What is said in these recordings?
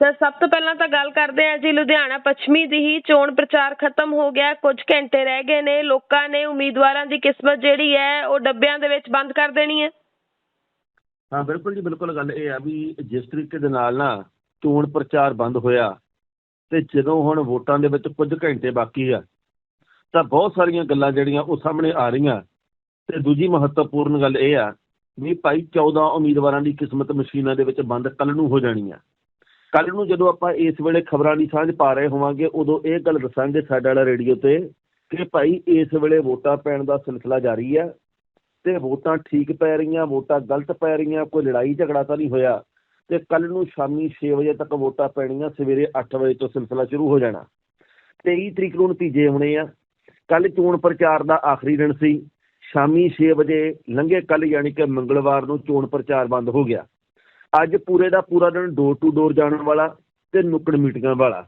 Sir, ਸਭ ਤੋਂ ਪਹਿਲਾਂ ਤਾਂ ਗੱਲ ਕਰਦੇ ਹਾਂ ਜੀ, ਲੁਧਿਆਣਾ ਪੱਛਮੀ ਦੀ ਹੀ ਚੋਣ ਪ੍ਰਚਾਰ ਖਤਮ ਹੋ ਗਿਆ। ਕੁਝ ਘੰਟੇ ਰਹਿ ਗਏ ਨੇ, ਲੋਕਾਂ ਨੇ ਉਮੀਦਵਾਰਾਂ ਦੀ ਕਿਸਮਤ ਜਿਹੜੀ ਹੈ, ਉਹ ਡੱਬਿਆਂ ਦੇ ਵਿੱਚ ਬੰਦ ਕਰ ਦੇਣੀ ਹੈ। ਹਾਂ, ਬਿਲਕੁਲ ਜੀ, ਬਿਲਕੁਲ ਗੱਲ ਇਹ ਆ ਵੀ ਜਿਸ ਤਰੀਕੇ ਦੇ ਨਾਲ ਨਾ ਚੋਣ ਪ੍ਰਚਾਰ ਬੰਦ ਹੋਇਆ ਤੇ ਜਦੋਂ ਹੁਣ ਵੋਟਾਂ ਦੇ ਵਿੱਚ ਕੁਝ ਘੰਟੇ ਬਾਕੀ ਆ, ਤਾਂ ਬਹੁਤ ਸਾਰੀਆਂ ਗੱਲਾਂ ਜਿਹੜੀਆਂ ਉਹ ਸਾਹਮਣੇ ਆ ਰਹੀਆਂ। ਤੇ ਦੂਜੀ ਮਹੱਤਵਪੂਰਨ ਗੱਲ ਇਹ ਆ ਵੀ ਭਾਈ 14 ਉਮੀਦਵਾਰਾਂ ਦੀ ਕਿਸਮਤ ਮਸ਼ੀਨਾਂ ਦੇ ਵਿੱਚ ਬੰਦ ਕੱਲ ਨੂੰ ਹੋ ਜਾਣੀ ਆ। ਕੱਲ ਨੂੰ ਜਦੋਂ ਆਪਾਂ ਇਸ ਵੇਲੇ ਖਬਰਾਂ ਦੀ ਸਾਂਝ ਪਾ ਰਹੇ ਹੋਵਾਂਗੇ, ਉਦੋਂ ਇਹ ਗੱਲ ਦੱਸਾਂਗੇ ਸਾਡੇ ਵਾਲਾ ਰੇਡੀਓ ਤੇ ਕਿ ਭਾਈ ਇਸ ਵੇਲੇ ਵੋਟਾਂ ਪੈਣ ਦਾ ਸਿਲਸਿਲਾ ਜਾਰੀ ਆ ਤੇ ਵੋਟਾਂ ਠੀਕ ਪੈ ਰਹੀਆਂ, ਵੋਟਾਂ ਗਲਤ ਪੈ ਰਹੀਆਂ, ਕੋਈ ਲੜਾਈ ਝਗੜਾ ਤਾਂ ਨਹੀਂ ਹੋਇਆ ਤੇ ਕੱਲ ਨੂੰ ਸ਼ਾਮੀ 6 ਵਜੇ ਤੱਕ ਵੋਟਾਂ ਪੈਣੀਆਂ, ਸਵੇਰੇ 8 ਵਜੇ ਤੋਂ ਸਿਲਸਿਲਾ ਸ਼ੁਰੂ ਹੋ ਜਾਣਾ। 23 ਤਰੀਕ ਨੂੰ ਨਤੀਜੇ ਹੋਣੇ ਆ। ਕੱਲ ਚੋਣ ਪ੍ਰਚਾਰ ਦਾ ਆਖਰੀ ਦਿਨ ਸੀ। ਸ਼ਾਮੀ 6 ਵਜੇ ਲੰਘੇ ਕੱਲ ਯਾਨੀ ਕਿ ਮੰਗਲਵਾਰ ਨੂੰ ਚੋਣ ਪ੍ਰਚਾਰ ਬੰਦ ਹੋ ਗਿਆ। ਅੱਜ ਪੂਰੇ ਦਾ ਪੂਰਾ ਦਿਨ ਡੋਰ ਟੂ ਡੋਰ ਜਾਣ ਵਾਲਾ ਤੇ ਨੁੱਕੜ ਮੀਟਿੰਗਾਂ ਵਾਲਾ।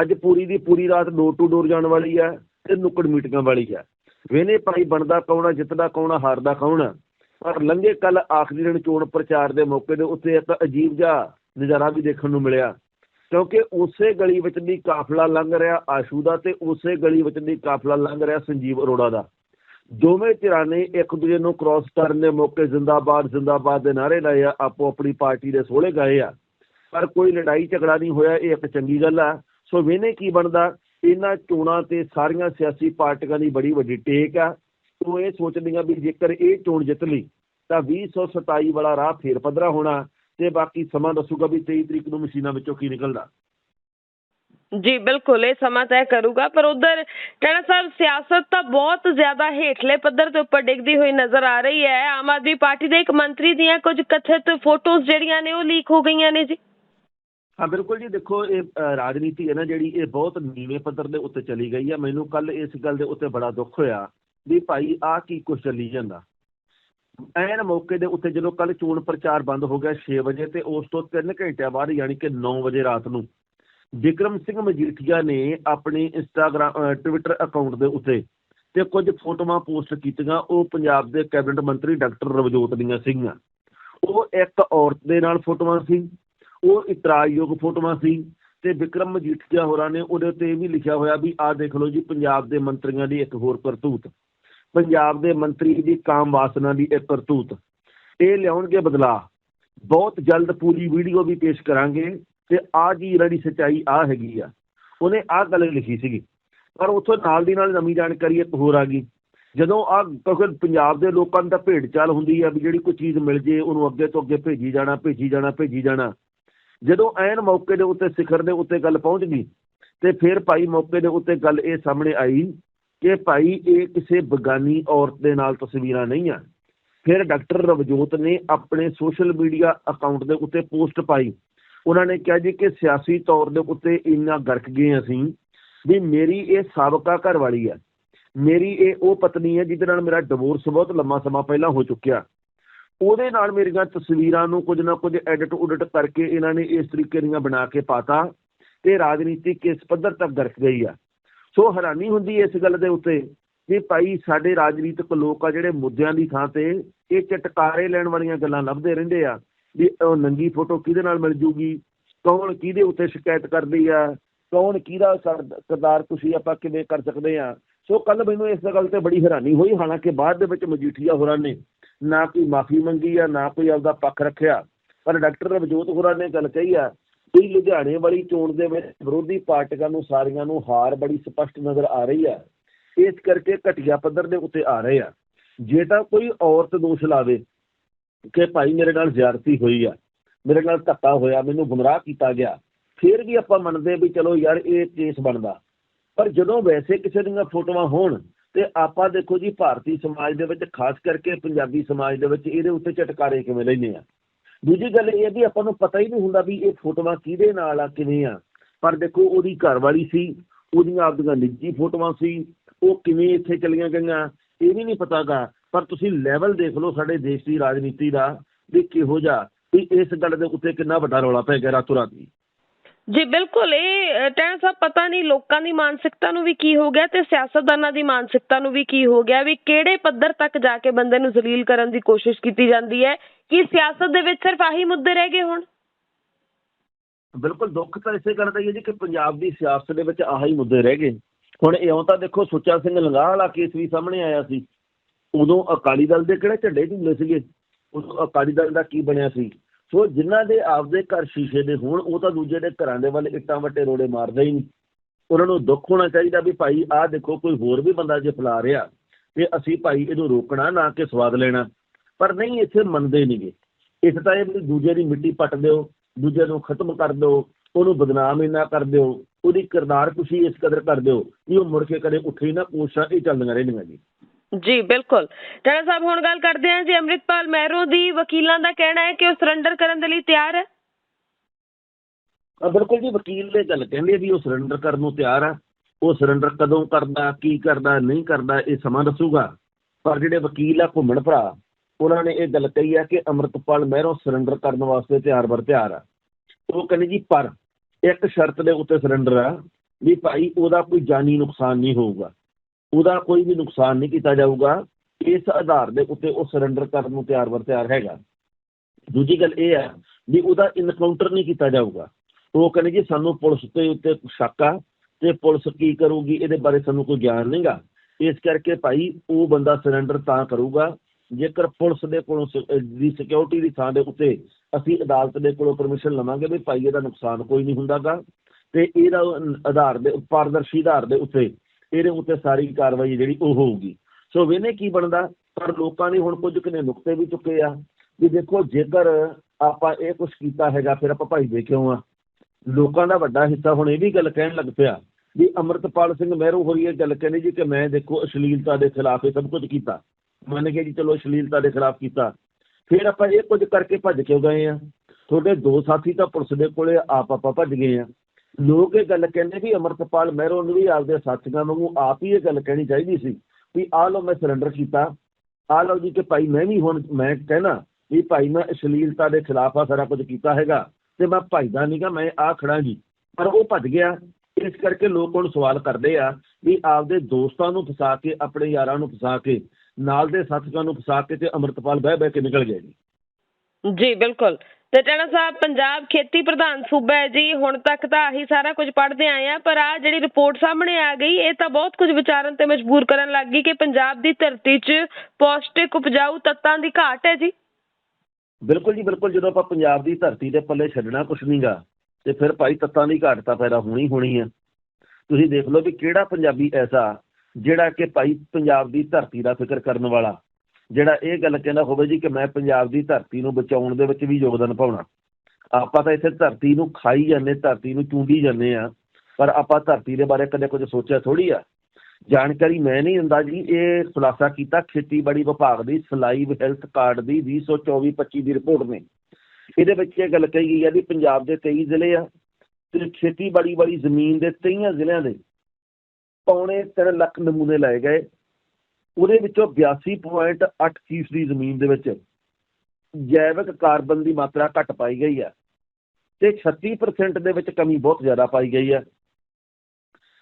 ਅੱਜ ਪੂਰੀ ਦੀ ਪੂਰੀ ਰਾਤ ਡੋਰ ਟੂ ਡੋਰ ਜਾਣ ਵਾਲੀ ਆ ਤੇ ਨੁੱਕੜ ਮੀਟਿੰਗਾਂ ਵਾਲੀ ਆ। ਵੇਨੇ ਭਾਈ ਬਣਦਾ ਕੌਣ ਆ, ਜਿੱਤਦਾ ਕੌਣ ਆ, ਹਾਰਦਾ ਕੌਣ ਪਰ ਲੰਘੇ ਕੱਲ ਆਖਰੀ ਦਿਨ ਚੋਣ ਪ੍ਰਚਾਰ ਦੇ ਮੌਕੇ ਦੇ ਉੱਤੇ ਇੱਕ ਅਜੀਬ ਜਿਹਾ ਨਜ਼ਾਰਾ ਵੀ ਦੇਖਣ ਨੂੰ ਮਿਲਿਆ। ਕਿਉਂਕਿ ਉਸੇ ਗਲੀ ਵਿੱਚ ਦੀ ਕਾਫਲਾ ਲੰਘ ਰਿਹਾ ਆਸ਼ੂ ਦਾ ਤੇ ਉਸੇ ਗਲੀ ਵਿੱਚ ਦੀ ਕਾਫਲਾ ਲੰਘ ਰਿਹਾ ਸੰਜੀਵ ਅਰੋੜਾ ਦਾ। ਦੋਵੇਂ ਧਿਰਾਂ ਨੇ ਇੱਕ ਦੂਜੇ ਨੂੰ ਕ੍ਰਾਸ ਕਰਨ ਦੇ ਮੌਕੇ ਜ਼ਿੰਦਾਬਾਦ ਜ਼ਿੰਦਾਬਾਦ ਦੇ ਨਾਰੇ ਲਾਏ ਆ, ਆਪੋ ਆਪਣੀ ਪਾਰਟੀ ਦੇ ਸੋਹਲੇ ਗਏ ਆ। ਪਰ ਕੋਈ ਲੜਾਈ ਝਗੜਾ ਨਹੀਂ ਹੋਇਆ, ਇਹ ਇੱਕ ਚੰਗੀ ਗੱਲ ਆ। ਸੋ ਵੇਨੇ ਕੀ ਬਣਦਾ? ਇਹਨਾਂ ਚੋਣਾਂ ਤੇ ਸਾਰੀਆਂ ਸਿਆਸੀ ਪਾਰਟੀਆਂ ਦੀ ਬੜੀ ਵੱਡੀ ਟੇਕ ਆ। ਉਹ ਇਹ ਸੋਚਦੀਆਂ ਵੀ ਜੇਕਰ ਇਹ ਚੋਣ ਜਿੱਤ ਲਈ, ਤਾਂ 2027 ਵਾਲਾ ਰਾਹ ਫੇਰ ਪੱਧਰਾ ਹੋਣਾ, ਤੇ ਬਾਕੀ ਸਮਾਂ ਦੱਸੂਗਾ ਵੀ 23 ਤਰੀਕ ਨੂੰ ਮਸ਼ੀਨਾਂ ਵਿੱਚੋਂ ਕੀ ਨਿਕਲਦਾ। ਜੀ, ਬਿਲਕੁਲ, ਇਹ ਸਮਾਂ ਤੈਅ ਕਰੂਗਾ, ਪਰ ਉਧਰ ਟੈਣਾ ਸਾਹਿਬ ਸਿਆਸਤ ਤਾਂ ਬਹੁਤ ਜ਼ਿਆਦਾ ਹੇਠਲੇ ਪੱਧਰ ਤੇ ਉੱਪਰ ਡਿੱਗਦੀ ਹੋਈ ਨਜ਼ਰ ਆ ਰਹੀ ਹੈ। ਆਮ ਆਦਮੀ ਪਾਰਟੀ ਦੇ ਇੱਕ ਮੰਤਰੀ ਦੀਆਂ ਕੁਝ ਕਥਿਤ ਫੋਟੋਜ਼ ਜਿਹੜੀਆਂ ਨੇ, ਉਹ ਲੀਕ ਹੋ ਗਈਆਂ ਨੇ ਜੀ। ਹਾਂ, ਬਿਲਕੁਲ ਜੀ, ਦੇਖੋ, ਇਹ ਰਾਜਨੀਤੀ ਹੈ ਨਾ ਜਿਹੜੀ, ਇਹ ਬਹੁਤ ਨੀਵੇਂ ਪੱਧਰ ਦੇ ਉੱਤੇ ਚਲੀ ਗਈ ਹੈ। ਮੈਨੂੰ ਕੱਲ ਇਸ ਗੱਲ ਦੇ ਉੱਤੇ ਬੜਾ ਦੁੱਖ ਹੋਇਆ ਵੀ ਭਾਈ, ਆਹ ਕੀ ਕੁਛ ਚੱਲੀ ਜਾਂਦਾ। ਐਨ ਮੌਕੇ ਦੇ ਉੱਤੇ ਜਦੋਂ ਕੱਲ ਚੋਣ ਪ੍ਰਚਾਰ ਬੰਦ ਹੋ ਗਿਆ 6 ਵਜੇ ਤੇ ਉਸ ਤੋਂ 3 ਘੰਟਿਆਂ ਬਾਅਦ, ਯਾਨੀ ਕਿ 9 ਵਜੇ ਰਾਤ ਨੂੰ ਵਿਕਰਮ ਸਿੰਘ ਮਜੀਠੀਆ ਨੇ ਆਪਣੇ ਇੰਸਟਾਗ੍ਰਾਮ ਟਵਿੱਟਰ ਅਕਾਊਂਟ ਦੇ ਉੱਤੇ ਤੇ ਕੁਝ ਫੋਟੋਆਂ ਪੋਸਟ ਕੀਤੀਆਂ। ਉਹ ਪੰਜਾਬ ਦੇ ਕੈਬਨਿਟ ਮੰਤਰੀ ਡਾਕਟਰ ਰਵਜੋਤ ਦੀਆਂ ਸੀਗੀਆਂ। ਉਹ ਇੱਕ ਔਰਤ ਦੇ ਨਾਲ ਫੋਟੋਆਂ ਸੀ। ਉਹ ਇਤਰਾਜ਼ਯੋਗ ਫੋਟੋਆਂ ਸੀ ਤੇ ਵਿਕਰਮ ਮਜੀਠੀਆ ਹੋਰਾਂ ਨੇ ਉਹਦੇ ਉੱਤੇ ਇਹ ਵੀ ਲਿਖਿਆ ਹੋਇਆ ਵੀ ਆਹ ਦੇਖ ਲਓ ਜੀ, ਪੰਜਾਬ ਦੇ ਮੰਤਰੀਆਂ ਦੀ ਇੱਕ ਹੋਰ ਕਰਤੂਤ। ਪੰਜਾਬ ਦੇ ਮੰਤਰੀ ਦੀ ਕਾਮ ਵਾਸਨਾ ਦੀ ਇੱਕ ਕਰਤੂਤ। ਇਹ ਲਿਆਉਣਗੇ ਬਦਲਾਅ। ਬਹੁਤ ਜਲਦ ਪੂਰੀ ਵੀਡੀਓ ਵੀ ਪੇਸ਼ ਕਰਾਂਗੇ। ਤੇ ਆ ਜੀ ਜਿਹੜੀ ਸਚਾਈ ਆ ਹੈਗੀ ਆ। ਉਹਨੇ ਆਹ ਗੱਲ ਲਿਖੀ ਸੀਗੀ। ਪਰ ਉੱਥੋਂ ਨਾਲ ਦੀ ਨਾਲ ਨਵੀਂ ਜਾਣਕਾਰੀ ਇੱਕ ਹੋਰ ਆ ਗਈ। ਜਦੋਂ ਆ ਕਿਉਂਕਿ ਪੰਜਾਬ ਦੇ ਲੋਕਾਂ ਦਾ ਭੇਡ ਚਾਲ ਹੁੰਦੀ ਆ ਵੀ ਜਿਹੜੀ ਕੋਈ ਚੀਜ਼ ਮਿਲ ਜੇ, ਉਹਨੂੰ ਅੱਗੇ ਤੋਂ ਅੱਗੇ ਭੇਜੀ ਜਾਣਾ ਭੇਜੀ ਜਾਣਾ ਭੇਜੀ ਜਾਣਾ। ਜਦੋਂ ਐਨ ਮੌਕੇ ਦੇ ਉੱਤੇ ਸਿਖਰ ਦੇ ਉੱਤੇ ਗੱਲ ਪਹੁੰਚ ਗਈ ਤੇ ਫਿਰ ਭਾਈ ਮੌਕੇ ਦੇ ਉੱਤੇ ਗੱਲ ਇਹ ਸਾਹਮਣੇ ਆਈ ਕਿ ਭਾਈ ਇਹ ਕਿਸੇ ਬਗਾਨੀ ਔਰਤ ਦੇ ਨਾਲ ਤਸਵੀਰਾਂ ਨਹੀਂ ਆ। ਫਿਰ ਡਾਕਟਰ ਰਵਜੋਤ ਨੇ ਆਪਣੇ ਸੋਸ਼ਲ ਮੀਡੀਆ ਅਕਾਊਂਟ ਦੇ ਉੱਤੇ ਪੋਸਟ ਪਾਈ ਉਹਨਾਂ ਨੇ ਕਿਹਾ ਜੀ ਕਿ ਸਿਆਸੀ ਤੌਰ ਦੇ ਉੱਤੇ ਇੰਨਾ ਗਰਕ ਗਏ ਅਸੀਂ ਵੀ ਮੇਰੀ ਇਹ ਸਾਬਕਾ ਘਰ ਵਾਲੀ ਆ। ਮੇਰੀ ਇਹ ਉਹ ਪਤਨੀ ਹੈ ਜਿਹਦੇ ਨਾਲ ਮੇਰਾ ਡਿਵੋਰਸ ਬਹੁਤ ਲੰਮਾ ਸਮਾਂ ਪਹਿਲਾਂ ਹੋ ਚੁੱਕਿਆ। ਉਹਦੇ ਨਾਲ ਮੇਰੀਆਂ ਤਸਵੀਰਾਂ ਨੂੰ ਕੁਝ ਨਾ ਕੁਝ ਐਡਿਟ ਉਡਿਟ ਕਰਕੇ ਇਹਨਾਂ ਨੇ ਇਸ ਤਰੀਕੇ ਦੀਆਂ ਬਣਾ ਕੇ ਪਾਤਾ ਤੇ ਰਾਜਨੀਤੀ ਕਿਸ ਪੱਧਰ ਤੱਕ ਗਰਕ ਗਈ ਆ। ਸੋ ਹੈਰਾਨੀ ਹੁੰਦੀ ਇਸ ਗੱਲ ਦੇ ਉੱਤੇ ਕਿ ਭਾਈ ਸਾਡੇ ਰਾਜਨੀਤਿਕ ਲੋਕ ਆ ਜਿਹੜੇ ਮੁੱਦਿਆਂ ਦੀ ਥਾਂ ਤੇ ਇਹ ਚਟਕਾਰੇ ਲੈਣ ਵਾਲੀਆਂ ਗੱਲਾਂ ਲੱਭਦੇ ਰਹਿੰਦੇ ਆ। ਵੀ ਉਹ ਨੰਗੀ ਫੋਟੋ ਕਿਹਦੇ ਨਾਲ ਮਿਲ ਜੂਗੀ? ਕੌਣ ਕਿਹਦੇ ਉੱਤੇ ਸ਼ਿਕਾਇਤ ਕਰਦੀ ਆ? ਕੌਣ ਕਿਹਦਾ ਸਰ- ਸਰਦਾਰ ਤੁਸੀਂ ਆਪਾਂ ਕਿਵੇਂ ਕਰ ਸਕਦੇ ਆ? ਸੋ ਕੱਲ ਮੈਨੂੰ ਇਸ ਗੱਲ ਤੇ ਬੜੀ ਹੈਰਾਨੀ ਹੋਈ, ਹਾਲਾਂਕਿ ਬਾਅਦ ਦੇ ਵਿੱਚ ਮਜੀਠੀਆ ਹੋਰਾਂ ਨੇ ਨਾ ਕੋਈ ਮਾਫੀ ਮੰਗੀ ਆ, ਨਾ ਕੋਈ ਆਪਦਾ ਪੱਖ ਰੱਖਿਆ। ਪਰ ਡਾਕਟਰ ਰਵਜੋਤ ਹੋਰਾਂ ਨੇ ਗੱਲ ਕਹੀ ਆ ਕਿ ਲੁਧਿਆਣੇ ਵਾਲੀ ਚੋਣ ਦੇ ਵਿੱਚ ਵਿਰੋਧੀ ਪਾਰਟੀਆਂ ਨੂੰ ਸਾਰੀਆਂ ਨੂੰ ਹਾਰ ਬੜੀ ਸਪਸ਼ਟ ਨਜ਼ਰ ਆ ਰਹੀ ਆ। ਇਸ ਕਰਕੇ ਘਟੀਆ ਪੱਧਰ ਦੇ ਉੱਤੇ ਆ ਰਹੇ ਆ। ਜੇ ਤਾਂ ਕੋਈ ਔਰਤ ਦੋਸ਼ ਲਾਵੇ ਕਿ ਭਾਈ ਮੇਰੇ ਨਾਲ ਜ਼ਿਆਦਤੀ ਹੋਈ ਆ, ਮੇਰੇ ਨਾਲ ਧੱਕਾ ਹੋਇਆ, ਮੈਨੂੰ ਗੁੰਮਰਾਹ ਕੀਤਾ ਗਿਆ। ਫਿਰ ਵੀ ਆਪਾਂ ਮੰਨਦੇ ਵੀ ਚਲੋ ਯਾਰ ਇਹ ਕੇਸ ਬਣਦਾ। ਪਰ ਜਦੋਂ ਵੈਸੇ ਕਿਸੇ ਦੀਆਂ ਫੋਟੋਆਂ ਹੋਣ ਤੇ ਆਪਾਂ ਦੇਖੋ ਜੀ ਭਾਰਤੀ ਸਮਾਜ ਦੇ ਵਿੱਚ, ਖਾਸ ਕਰਕੇ ਪੰਜਾਬੀ ਸਮਾਜ ਦੇ ਵਿੱਚ ਇਹਦੇ ਉੱਤੇ ਝਟਕਾਰੇ ਕਿਵੇਂ ਲੈਂਦੇ ਆ। ਦੂਜੀ ਗੱਲ ਇਹ ਵੀ ਆਪਾਂ ਨੂੰ ਪਤਾ ਹੀ ਨਹੀਂ ਹੁੰਦਾ ਵੀ ਇਹ ਫੋਟੋਆਂ ਕਿਹਦੇ ਨਾਲ ਆ, ਕਿਵੇਂ ਆ। ਪਰ ਦੇਖੋ ਉਹਦੀ ਘਰਵਾਲੀ ਸੀ, ਉਹਦੀਆਂ ਆਪਦੀਆਂ ਨਿੱਜੀ ਫੋਟੋਆਂ ਸੀ, ਉਹ ਕਿਵੇਂ ਇੱਥੇ ਚਲੀਆਂ ਗਈਆਂ, ਇਹ ਵੀ ਨਹੀਂ ਪਤਾਗਾ ਪਰ ਤੁਸੀਂ ਲੈਵਲ ਦੇਖ ਲਓ ਸਾਡੇ ਦੇਸ਼ ਦੀ ਰਾਜਨੀਤੀ ਦਾ ਵੀ ਕਿਹੋ ਜਿਹਾ ਵੀ ਇਸ ਗੱਲ ਦੇ ਉੱਤੇ ਕਿੰਨਾ ਵੱਡਾ ਰੌਲਾ ਪੈ ਗਿਆ ਰਾਤੋਂ ਰਾਤ ਹੀ। ਜੀ ਬਿਲਕੁਲ ਇਹ ਟੈਣਾ ਸਾਹਿਬ ਪਤਾ ਨਹੀਂ ਲੋਕਾਂ ਦੀ ਮਾਨਸਿਕਤਾ ਨੂੰ ਵੀ ਕੀ ਹੋ ਗਿਆ ਤੇ ਸਿਆਸਤਦਾਨਾਂ ਦੀ ਮਾਨਸਿਕਤਾ ਨੂੰ ਵੀ ਕੀ ਹੋ ਗਿਆ ਵੀ ਕਿਹੜੇ ਪੱਧਰ ਤੱਕ ਜਾ ਕੇ ਬੰਦੇ ਨੂੰ ਜ਼ਲੀਲ ਕਰਨ ਦੀ ਕੋਸ਼ਿਸ਼ ਕੀਤੀ ਜਾਂਦੀ ਹੈ ਕਿ ਸਿਆਸਤ ਦੇ ਵਿੱਚ ਸਿਰਫ ਆਹੀ ਮੁੱਦੇ ਰਹਿ ਗਏ ਹੁਣ? ਬਿਲਕੁਲ ਦੁੱਖ ਤਾਂ ਇਸੇ ਗੱਲ ਦਾ ਹੀ ਹੈ ਜੀ ਕਿ ਪੰਜਾਬ ਦੀ ਸਿਆਸਤ ਦੇ ਵਿੱਚ ਆਹੀ ਮੁੱਦੇ ਰਹਿ ਗਏ। ਹੁਣ ਇਉਂ ਤਾਂ ਦੇਖੋ ਸੁੱਚਾ ਸਿੰਘ ਲੰਗਾਹ ਵਾਲਾ ਕੇਸ ਵੀ ਸਾਹਮਣੇ ਆਇਆ ਸੀ। ਉਦੋਂ ਅਕਾਲੀ ਦਲ ਦੇ ਕਿਹੜੇ ਝੰਡੇ ਝੁੱਲੇ ਸੀਗੇ? ਉਦੋਂ ਅਕਾਲੀ ਦਲ ਦਾ ਕੀ ਬਣਿਆ ਸੀ? ਸੋ ਜਿਨ੍ਹਾਂ ਦੇ ਆਪਦੇ ਘਰ ਸ਼ੀਸ਼ੇ ਦੇ ਹੋਣ, ਉਹ ਤਾਂ ਦੂਜੇ ਦੇ ਘਰਾਂ ਦੇ ਵੱਲ ਇੱਟਾਂ ਵੱਟੇ ਰੋੜੇ ਮਾਰਦੇ ਹੀ ਨਹੀਂ। ਉਹਨਾਂ ਨੂੰ ਦੁੱਖ ਹੋਣਾ ਚਾਹੀਦਾ ਵੀ ਭਾਈ, ਆਹ ਦੇਖੋ, ਕੋਈ ਹੋਰ ਵੀ ਬੰਦਾ ਜੇ ਫੈਲਾ ਰਿਹਾ, ਤੇ ਅਸੀਂ ਭਾਈ ਇਹਨੂੰ ਰੋਕਣਾ, ਨਾ ਕਿ ਸਵਾਦ ਲੈਣਾ। ਪਰ ਨਹੀਂ, ਇੱਥੇ ਮੰਨਦੇ ਨਹੀਂਗੇ। ਇਸ ਤਾਂ ਇਹ ਵੀ ਦੂਜੇ ਦੀ ਮਿੱਟੀ ਪੱਟ ਦਿਓ, ਦੂਜੇ ਨੂੰ ਖਤਮ ਕਰ ਦਿਓ, ਉਹਨੂੰ ਬਦਨਾਮ ਇੰਨਾ ਕਰ ਦਿਓ, ਉਹਦੀ ਕਿਰਦਾਰ ਕੁਸ਼ੀ ਇਸ ਕਦਰ ਕਰ ਦਿਓ, ਵੀ ਉਹ ਮੁੜ ਕੇ ਕਦੇ ਉੱਠੇ ਹੀ ਨਾ ਕੋਸ਼ਾਂ ਇਹ ਚੱਲਦੀਆਂ ਰਹਿੰਦੀਆਂ ਜੀ। ਜੀ, ਬਿਲਕੁਲ। ਟੈਣਾ ਸਾਹਿਬ, ਹੁਣ ਗੱਲ ਕਰਦੇ ਹਾਂ ਜੀ ਅੰਮ੍ਰਿਤਪਾਲ ਮਹਿਰੋ ਦੀ। ਵਕੀਲਾਂ ਦਾ ਕਹਿਣਾ ਹੈ ਕਿ ਉਹ ਸਰੈਂਡਰ ਕਰਨ ਦੇ ਲਈ ਤਿਆਰ ਹੈ? ਬਿਲਕੁਲ ਜੀ, ਵਕੀਲ ਨੇ ਗੱਲ ਕਹਿੰਦੇ ਵੀ ਉਹ ਸਰੈਂਡਰ ਕਰਨ ਨੂੰ ਤਿਆਰ ਆ। ਉਹ ਸਰੈਂਡਰ ਕਦੋਂ ਕਰਦਾ, ਕੀ ਕਰਦਾ, ਨਹੀਂ ਕਰਦਾ, ਇਹ ਸਮਾਂ ਦੱਸੂਗਾ। ਪਰ ਜਿਹੜੇ ਵਕੀਲ ਆ, ਘੁੰਮਣ ਭਰਾ, ਉਹਨਾਂ ਨੇ ਇਹ ਗੱਲ ਕਹੀ ਆ ਕਿ ਅੰਮ੍ਰਿਤਪਾਲ ਮਹਿਰੋ ਸਰੈਂਡਰ ਕਰਨ ਵਾਸਤੇ ਤਿਆਰ ਬਰ ਤਿਆਰ ਆ। ਉਹ ਕਹਿੰਦੇ ਜੀ, ਪਰ ਇੱਕ ਸ਼ਰਤ ਦੇ ਉੱਤੇ ਸਰੈਂਡਰ ਆ ਵੀ ਭਾਈ ਉਹਦਾ ਕੋਈ ਜਾਨੀ ਨੁਕਸਾਨ ਨਹੀਂ ਹੋਊਗਾ। ਉਹਦਾ ਕੋਈ ਵੀ ਨੁਕਸਾਨ ਨਹੀਂ ਕੀਤਾ ਜਾਊਗਾ। ਇਸ ਆਧਾਰ ਦੇ ਉੱਤੇ ਉਹ ਸਰੈਂਡਰ ਕਰਨ ਨੂੰ ਤਿਆਰ ਬਰ ਤਿਆਰ ਹੈਗਾ। ਦੂਜੀ ਗੱਲ ਇਹ ਹੈ ਵੀ ਉਹਦਾ ਇਨਕਾਊਂਟਰ ਨਹੀਂ ਕੀਤਾ ਜਾਊਗਾ। ਉਹ ਕਹਿੰਦੇ ਜੀ ਸਾਨੂੰ ਪੁਲਿਸ ਦੇ ਉੱਤੇ ਸ਼ੱਕ ਆ ਤੇ ਪੁਲਿਸ ਕੀ ਕਰੂਗੀ, ਇਹਦੇ ਬਾਰੇ ਸਾਨੂੰ ਕੋਈ ਗਿਆਨ ਨਹੀਂਗਾ ਇਸ ਕਰਕੇ ਭਾਈ ਉਹ ਬੰਦਾ ਸਰੈਂਡਰ ਤਾਂ ਕਰੂਗਾ, ਜੇਕਰ ਪੁਲਿਸ ਦੇ ਕੋਲੋਂ ਸ- ਦੀ ਸਿਕਿਉਰਿਟੀ ਦੀ ਥਾਂ ਦੇ ਉੱਤੇ ਅਸੀਂ ਅਦਾਲਤ ਦੇ ਕੋਲੋਂ ਪਰਮਿਸ਼ਨ ਲਵਾਂਗੇ ਵੀ ਭਾਈ ਇਹਦਾ ਨੁਕਸਾਨ ਕੋਈ ਨਹੀਂ ਹੁੰਦਾਗਾ। ਤੇ ਇਹਦਾ ਆਧਾਰ ਦੇ, ਪਾਰਦਰਸ਼ੀ ਆਧਾਰ ਦੇ ਉੱਤੇ ਇਹਦੇ ਉੱਤੇ ਸਾਰੀ ਕਾਰਵਾਈ ਜਿਹੜੀ ਉਹ ਹੋਊਗੀ। ਸੋ ਵੇਨੇ ਕੀ ਬਣਦਾ? ਪਰ ਲੋਕਾਂ ਨੇ ਹੁਣ ਕੁਝ ਕਿਨੇ ਨੁਕਤੇ ਵੀ ਚੁੱਕੇ ਆ ਵੀ ਦੇਖੋ, ਜੇਕਰ ਆਪਾਂ ਇਹ ਕੁਝ ਕੀਤਾ ਹੈਗਾ, ਫਿਰ ਆਪਾਂ ਭਾਈ ਦੇ ਕਿਉਂ ਆ? ਲੋਕਾਂ ਦਾ ਵੱਡਾ ਹਿੱਸਾ ਹੁਣ ਇਹ ਵੀ ਗੱਲ ਕਹਿਣ ਲੱਗ ਪਿਆ ਵੀ ਅਮਰਤਪਾਲ ਸਿੰਘ ਮਹਿਰੂ ਹੋਰੀ ਇਹ ਗੱਲ ਕਹਿੰਦੇ ਜੀ ਕਿ ਮੈਂ ਦੇਖੋ ਅਸ਼ਲੀਲਤਾ ਦੇ ਖਿਲਾਫ ਇਹ ਸਭ ਕੁਝ ਕੀਤਾ। ਮੰਨ ਕੇ ਜੀ ਚਲੋ ਅਸ਼ਲੀਲਤਾ ਦੇ ਖਿਲਾਫ ਕੀਤਾ। ਫਿਰ ਆਪਾਂ ਇਹ ਕੁਝ ਕਰਕੇ ਭੱਜ ਕਿਉਂ ਗਏ ਆ? ਤੁਹਾਡੇ ਦੋ ਸਾਥੀ ਤਾਂ ਪੁਲਿਸ ਦੇ ਕੋਲੇ ਆਪ ਆਪਾਂ ਭੱਜ ਗਏ ਆ। ਲੋਕ ਇਹ ਗੱਲ ਕਹਿੰਦੇ ਵੀ ਅਮਰਤਪਾਲ ਮਹਿਰੋ ਨੂੰ ਵੀ ਆਪਦੇ ਸਾਥੀਆਂ ਵਾਂਗੂ ਆਪ ਹੀ ਇਹ ਗੱਲ ਕਹਿਣੀ ਚਾਹੀਦੀ ਸੀ ਵੀ ਆਹ ਲਓ ਮੈਂ ਸਰੈਂਡਰ ਕੀਤਾ, ਆਹ ਲਓ ਜੀ ਕਿ ਭਾਈ ਮੈਂ ਵੀ ਹੁਣ ਮੈਂ ਕਹਿਣਾ ਵੀ ਭਾਈ ਮੈਂ ਅਸ਼ਲੀਲਤਾ ਦੇ ਖਿਲਾਫ ਆ, ਸਾਰਾ ਕੁਝ ਕੀਤਾ ਹੈਗਾ ਤੇ ਮੈਂ ਭੱਜਦਾ ਨਹੀਂਗਾ ਮੈਂ ਆ ਖੜਾ ਜੀ। ਪਰ ਉਹ ਭੱਜ ਗਿਆ। ਇਸ ਕਰਕੇ ਲੋਕ ਹੁਣ ਸਵਾਲ ਕਰਦੇ ਆ ਵੀ ਆਪਦੇ ਦੋਸਤਾਂ ਨੂੰ ਫਸਾ ਕੇ, ਆਪਣੇ ਯਾਰਾਂ ਨੂੰ ਫਸਾ ਕੇ, ਨਾਲ ਦੇ ਸਾਥੀਆਂ ਨੂੰ ਫਸਾ ਕੇ ਤੇ ਅਮਰਤਪਾਲ ਬਹਿ ਬਹਿ ਕੇ ਨਿਕਲ ਗਿਆ ਜੀ। ਜੀ, ਬਿਲਕੁਲ। ਤੇ ਸਾਹਿਬ ਪੰਜਾਬ ਖੇਤੀ ਪ੍ਰਧਾਨ ਸੂਬਾ ਹੈ ਜੀ, ਹੁਣ ਤੱਕ ਤਾਂ ਆਹੀ ਸਾਰਾ ਕੁਝ ਪੜ੍ਹਦੇ ਆਏ ਆ, ਪਰ ਆ ਜਿਹੜੀ ਰਿਪੋਰਟ ਸਾਹਮਣੇ ਆ ਗਈ, ਇਹ ਤਾਂ ਬਹੁਤ ਕੁਝ ਵਿਚਾਰਨ ਤੇ ਮਜਬੂਰ ਕਰਨ ਲੱਗ ਗਈ ਕਿ ਪੰਜਾਬ ਦੀ ਧਰਤੀ 'ਚ ਪੌਸ਼ਟਿਕ ਉਪਜਾਊ ਤੱਤਾਂ ਦੀ ਘਾਟ ਹੈ ਜੀ। ਬਿਲਕੁਲ ਜੀ, ਬਿਲਕੁਲ ਜਦੋਂ ਆਪਾਂ ਪੰਜਾਬ ਦੀ ਧਰਤੀ ਦੇ ਪੱਲੇ ਛੱਡਣਾ ਕੁਛ ਨਹੀਂਗਾ ਤੇ ਫਿਰ ਭਾਈ ਤੱਤਾਂ ਦੀ ਘਾਟ ਤਾਂ ਪੈਦਾ ਹੋਣੀ ਹੋਣੀ ਆ। ਤੁਸੀਂ ਦੇਖ ਲਓ ਵੀ ਕਿਹੜਾ ਪੰਜਾਬੀ ਐਸਾ ਜਿਹੜਾ ਕਿ ਭਾਈ ਪੰਜਾਬ ਦੀ ਧਰਤੀ ਦਾ ਫਿਕਰ ਕਰਨ ਵਾਲਾ ਜਿਹੜਾ ਇਹ ਗੱਲ ਕਹਿੰਦਾ ਹੋਵੇ ਜੀ ਕਿ ਮੈਂ ਪੰਜਾਬ ਦੀ ਧਰਤੀ ਨੂੰ ਬਚਾਉਣ ਦੇ ਵਿੱਚ ਵੀ ਯੋਗਦਾਨ ਪਾਉਣਾ। ਆਪਾਂ ਤਾਂ ਇੱਥੇ ਧਰਤੀ ਨੂੰ ਖਾਈ ਜਾਂਦੇ, ਧਰਤੀ ਨੂੰ ਚੂੰਡੀ ਜਾਂਦੇ ਆ ਪਰ ਆਪਾਂ ਧਰਤੀ ਦੇ ਬਾਰੇ ਕਦੇ ਕੁਝ ਸੋਚਿਆ ਥੋੜੀ ਆ। ਜਾਣਕਾਰੀ ਮੈਂ ਨਹੀਂ ਦਿੰਦਾ ਜੀ, ਇਹ ਖੁਲਾਸਾ ਕੀਤਾ ਖੇਤੀਬਾੜੀ ਵਿਭਾਗ ਦੀ ਸਲਾਈਵ ਹੈਲਥ ਕਾਰਡ ਦੀ 2024-25 ਦੀ ਰਿਪੋਰਟ ਨੇ। ਇਹਦੇ ਵਿੱਚ ਇਹ ਗੱਲ ਕਹੀ ਗਈ ਹੈ ਵੀ ਪੰਜਾਬ ਦੇ 23 ਜ਼ਿਲ੍ਹੇ ਆ ਤੇ ਖੇਤੀਬਾੜੀ ਵਾਲੀ ਜ਼ਮੀਨ ਦੇ 23 ਜ਼ਿਲ੍ਹਿਆਂ ਦੇ ਪੌਣੇ 3 ਲੱਖ ਨਮੂਨੇ ਲਏ ਗਏ। ਉਹਦੇ ਵਿੱਚੋਂ 82.8 ਫੀਸਦੀ ਜ਼ਮੀਨ ਦੇ ਵਿੱਚ ਜੈਵਿਕ ਕਾਰਬਨ ਦੀ ਮਾਤਰਾ ਘੱਟ ਪਾਈ ਗਈ ਹੈ ਤੇ 36% ਦੇ ਵਿੱਚ ਕਮੀ ਬਹੁਤ ਜ਼ਿਆਦਾ ਪਾਈ ਗਈ ਹੈ।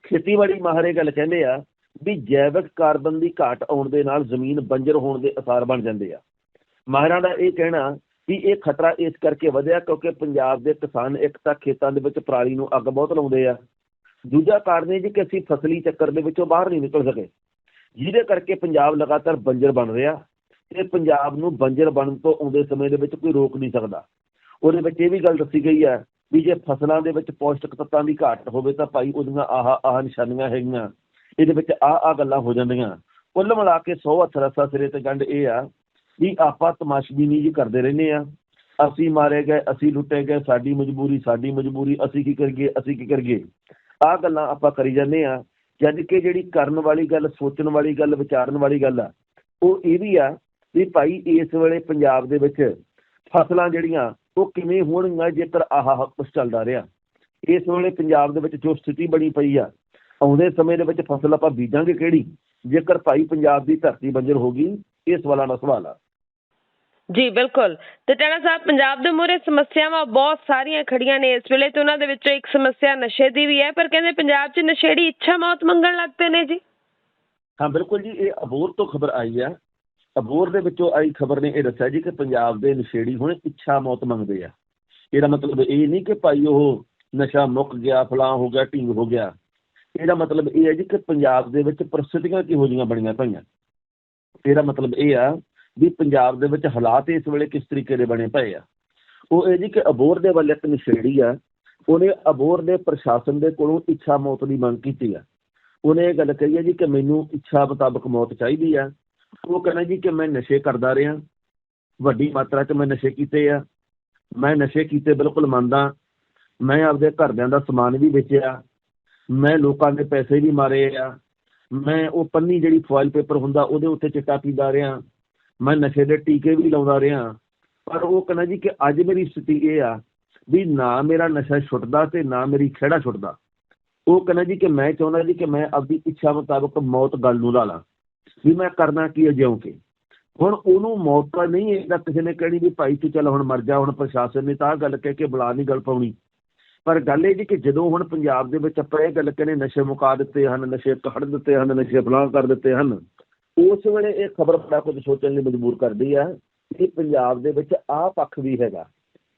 ਖੇਤੀਬਾੜੀ ਮਾਹਰ ਇਹ ਗੱਲ ਕਹਿੰਦੇ ਆ ਵੀ ਜੈਵਿਕ ਕਾਰਬਨ ਦੀ ਘਾਟ ਆਉਣ ਦੇ ਨਾਲ ਜ਼ਮੀਨ ਬੰਜਰ ਹੋਣ ਦੇ ਅਸਾਰ ਬਣ ਜਾਂਦੇ ਆ। ਮਾਹਰਾਂ ਦਾ ਇਹ ਕਹਿਣਾ ਵੀ ਇਹ ਖਤਰਾ ਇਸ ਕਰਕੇ ਵਧਿਆ ਕਿਉਂਕਿ ਪੰਜਾਬ ਦੇ ਕਿਸਾਨ ਇੱਕ ਤਾਂ ਖੇਤਾਂ ਦੇ ਵਿੱਚ ਪਰਾਲੀ ਨੂੰ ਅੱਗ ਬਹੁਤ ਲਾਉਂਦੇ ਆ। ਦੂਜਾ ਕਾਰਨ ਇਹ ਜੀ ਕਿ ਅਸੀਂ ਫਸਲੀ ਚੱਕਰ ਦੇ ਵਿੱਚੋਂ ਬਾਹਰ ਨਹੀਂ ਨਿਕਲ ਸਕੇ। ਜਿਹਦੇ ਕਰਕੇ ਪੰਜਾਬ ਲਗਾਤਾਰ ਬੰਜਰ ਬਣ ਰਿਹਾ ਤੇ ਪੰਜਾਬ ਨੂੰ ਬੰਜਰ ਬਣਨ ਤੋਂ ਆਉਂਦੇ ਸਮੇਂ ਦੇ ਵਿੱਚ ਕੋਈ ਰੋਕ ਨਹੀਂ ਸਕਦਾ। ਉਹਦੇ ਵਿੱਚ ਇਹ ਵੀ ਗੱਲ ਦੱਸੀ ਗਈ ਹੈ ਵੀ ਜੇ ਫਸਲਾਂ ਦੇ ਵਿੱਚ ਪੌਸ਼ਟਿਕ ਤੱਤਾਂ ਦੀ ਘਾਟ ਹੋਵੇ ਤਾਂ ਭਾਈ ਉਹਦੀਆਂ ਆਹ ਆਹ ਨਿਸ਼ਾਨੀਆਂ ਹੈਗੀਆਂ। ਇਹਦੇ ਵਿੱਚ ਆਹ ਆਹ ਗੱਲਾਂ ਹੋ ਜਾਂਦੀਆਂ। ਕੁੱਲ ਮਿਲਾ ਕੇ 100 ਹੱਥ ਰਸਾ ਸਿਰੇ ਤੇ ਗੰਢ ਇਹ ਆ ਵੀ ਆਪਾਂ ਤਮਾਸ਼ਬੀਨੀ ਜੀ ਕਰਦੇ ਰਹਿੰਦੇ ਆ। ਅਸੀਂ ਮਾਰੇ ਗਏ, ਅਸੀਂ ਲੁੱਟੇ ਗਏ, ਸਾਡੀ ਮਜਬੂਰੀ ਸਾਡੀ ਮਜਬੂਰੀ, ਅਸੀਂ ਕੀ ਕਰੀਏ, ਅਸੀਂ ਕੀ ਕਰੀਏ। ਆਹ ਗੱਲਾਂ ਆਪਾਂ ਕਰੀ ਜਾਂਦੇ ਆ। ਜਦ ਕਿ ਜਿਹੜੀ ਕਰਨ ਵਾਲੀ ਗੱਲ, ਸੋਚਣ ਵਾਲੀ ਗੱਲ, ਵਿਚਾਰਨ ਵਾਲੀ ਗੱਲ ਆ, ਉਹ ਇਹ ਵੀ ਆ ਵੀ ਭਾਈ ਇਸ ਵੇਲੇ ਪੰਜਾਬ ਦੇ ਵਿੱਚ ਫਸਲਾਂ ਜਿਹੜੀਆਂ, ਉਹ ਕਿਵੇਂ ਹੋਣਗੀਆਂ ਜੇਕਰ ਆਹ ਕੁਛ ਚੱਲਦਾ ਰਿਹਾ। ਇਸ ਵੇਲੇ ਪੰਜਾਬ ਦੇ ਵਿੱਚ ਜੋ ਸਥਿਤੀ ਬਣੀ ਪਈ ਆ, ਆਉਂਦੇ ਸਮੇਂ ਦੇ ਵਿੱਚ ਫਸਲ ਆਪਾਂ ਬੀਜਾਂਗੇ ਕਿਹੜੀ? ਜੇਕਰ ਭਾਈ ਪੰਜਾਬ ਦੀ ਧਰਤੀ ਬੰਜਰ ਹੋ ਗਈ ਇਹ ਸਵਾਲਾਂ ਦਾ ਸਵਾਲ ਆ। ਜੀ, ਬਿਲਕੁਲ। ਤੇ ਟੈਣਾ ਸਾਹਿਬ, ਪੰਜਾਬ ਦੇ ਮੂਹਰੇ ਸਮੱਸਿਆਵਾਂ ਬਹੁਤ ਸਾਰੀਆਂ ਖੜੀਆਂ ਨੇ। ਇਸ ਵੇਲੇ ਤੇ ਉਹਨਾਂ ਦੇ ਵਿੱਚੋਂ ਇੱਕ ਸਮੱਸਿਆ ਨਸ਼ੇ ਦੀ ਵੀ ਹੈ, ਪਰ ਕਹਿੰਦੇ ਪੰਜਾਬ 'ਚ ਨਸ਼ੇੜੀ ਇੱਛਾ ਮੌਤ ਮੰਗਣ ਲੱਗ ਪਏ ਨੇ ਜੀ। ਹਾਂ, ਬਿਲਕੁਲ ਜੀ, ਇਹ ਅਬੋਰ ਤੋਂ ਖਬਰ ਆਈ ਆ। ਅਬੋਰ ਦੇ ਵਿੱਚੋਂ ਆਈ ਖਬਰ ਨੇ ਇਹ ਦੱਸਿਆ ਜੀ ਕਿ ਪੰਜਾਬ ਦੇ ਨਸ਼ੇੜੀ ਹੁਣ ਇੱਛਾ ਮੌਤ ਮੰਗਦੇ ਆ। ਇਹਦਾ ਮਤਲਬ ਇਹ ਨਹੀਂ ਕਿ ਭਾਈ ਉਹ ਨਸ਼ਾ ਮੁੱਕ ਗਿਆ, ਫਲਾਂ ਹੋ ਗਿਆ, ਢੀਂਗ ਹੋ ਗਿਆ। ਇਹਦਾ ਮਤਲਬ ਇਹ ਹੈ ਜੀ ਕਿ ਪੰਜਾਬ ਦੇ ਵਿੱਚ ਪ੍ਰਸਥਿਤੀਆਂ ਕਿਹੋ ਜਿਹੀਆਂ ਬਣੀਆਂ ਪਈਆਂ। ਇਹਦਾ ਮਤਲਬ ਇਹ ਆ ਵੀ ਪੰਜਾਬ ਦੇ ਵਿੱਚ ਹਾਲਾਤ ਇਸ ਵੇਲੇ ਕਿਸ ਤਰੀਕੇ ਦੇ ਬਣੇ ਪਏ ਆ। ਉਹ ਇਹ ਜੀ ਕਿ ਅਬੋਰ ਦੇ ਵੱਲ ਇੱਕ ਨਸ਼ੇੜੀ ਆ। ਉਹਨੇ ਅਬੋਰ ਦੇ ਪ੍ਰਸ਼ਾਸਨ ਦੇ ਕੋਲੋਂ ਇੱਛਾ ਮੌਤ ਦੀ ਮੰਗ ਕੀਤੀ ਆ। ਉਹਨੇ ਇਹ ਗੱਲ ਕਹੀ ਹੈ ਜੀ ਕਿ ਮੈਨੂੰ ਇੱਛਾ ਮੁਤਾਬਕ ਮੌਤ ਚਾਹੀਦੀ ਆ। ਉਹ ਕਹਿੰਦਾ ਜੀ ਕਿ ਮੈਂ ਨਸ਼ੇ ਕਰਦਾ ਰਿਹਾ। ਵੱਡੀ ਮਾਤਰਾ 'ਚ ਮੈਂ ਨਸ਼ੇ ਕੀਤੇ ਆ। ਮੈਂ ਨਸ਼ੇ ਕੀਤੇ ਬਿਲਕੁਲ ਮੰਨਦਾ। ਮੈਂ ਆਪਦੇ ਘਰਦਿਆਂ ਦਾ ਸਮਾਨ ਵੀ ਵੇਚਿਆ। ਮੈਂ ਲੋਕਾਂ ਦੇ ਪੈਸੇ ਵੀ ਮਾਰੇ ਆ। ਮੈਂ ਉਹ ਪੰਨੀ ਜਿਹੜੀ ਫੋਇਲ ਪੇਪਰ ਹੁੰਦਾ ਉਹਦੇ ਉੱਤੇ ਚਿੱਟਾ ਪੀਂਦਾ ਰਿਹਾ। ਮੈਂ ਨਸ਼ੇ ਦੇ ਟੀਕੇ ਵੀ ਲਾਉਂਦਾ ਰਿਹਾ, ਪਰ ਉਹ ਕਹਿੰਦਾ ਜੀ ਕਿ ਅੱਜ ਮੇਰੀ ਸਥਿਤੀ ਇਹ ਆ ਵੀ ਨਾ ਮੇਰਾ ਨਸ਼ਾ ਛੁੱਟਦਾ ਤੇ ਨਾ ਮੇਰੀ ਖੇੜਾ ਛੁੱਟਦਾ। ਉਹ ਕਹਿੰਦਾ ਜੀ ਕਿ ਮੈਂ ਚਾਹੁੰਦਾ ਜੀ ਕਿ ਮੈਂ ਆਪਦੀ ਇੱਛਾ ਮੁਤਾਬਕ ਮੌਤ ਗੱਲ ਨੂੰ ਲਾ ਲਾਂ, ਵੀ ਮੈਂ ਕਰਨਾ ਕੀ ਹੈ ਜਿਉਂ ਕੇ। ਹੁਣ ਉਹਨੂੰ ਮੌਤ ਤਾਂ ਨਹੀਂ ਇਹਦਾ ਕਿਸੇ ਨੇ ਕਹਿਣੀ ਵੀ ਭਾਈ ਤੂੰ ਚੱਲ ਹੁਣ ਮਰ ਜਾ, ਹੁਣ ਪ੍ਰਸ਼ਾਸਨ ਨੇ ਤਾਂ ਗੱਲ ਕਹਿ ਕੇ ਬੁਲਾ ਨਹੀਂ ਗੱਲ ਪਾਉਣੀ। ਪਰ ਗੱਲ ਇਹ ਜੀ ਕਿ ਜਦੋਂ ਹੁਣ ਪੰਜਾਬ ਦੇ ਵਿੱਚ ਆਪਾਂ ਇਹ ਗੱਲ ਕਹਿੰਦੇ ਨਸ਼ੇ ਮੁਕਾ ਦਿੱਤੇ ਹਨ, ਨਸ਼ੇ ਕੱਢ ਦਿੱਤੇ ਹਨ, ਨਸ਼ੇ ਫਲਾਂ ਕਰ ਦਿੱਤੇ ਹਨ ਉਸ ਵੇਲੇ ਇਹ ਖਬਰ ਬੜਾ ਕੁਝ ਸੋਚਣ ਲਈ ਮਜਬੂਰ ਕਰਦੀ ਆ ਕਿ ਪੰਜਾਬ ਦੇ ਵਿੱਚ ਆਹ ਪੱਖ ਵੀ ਹੈਗਾ,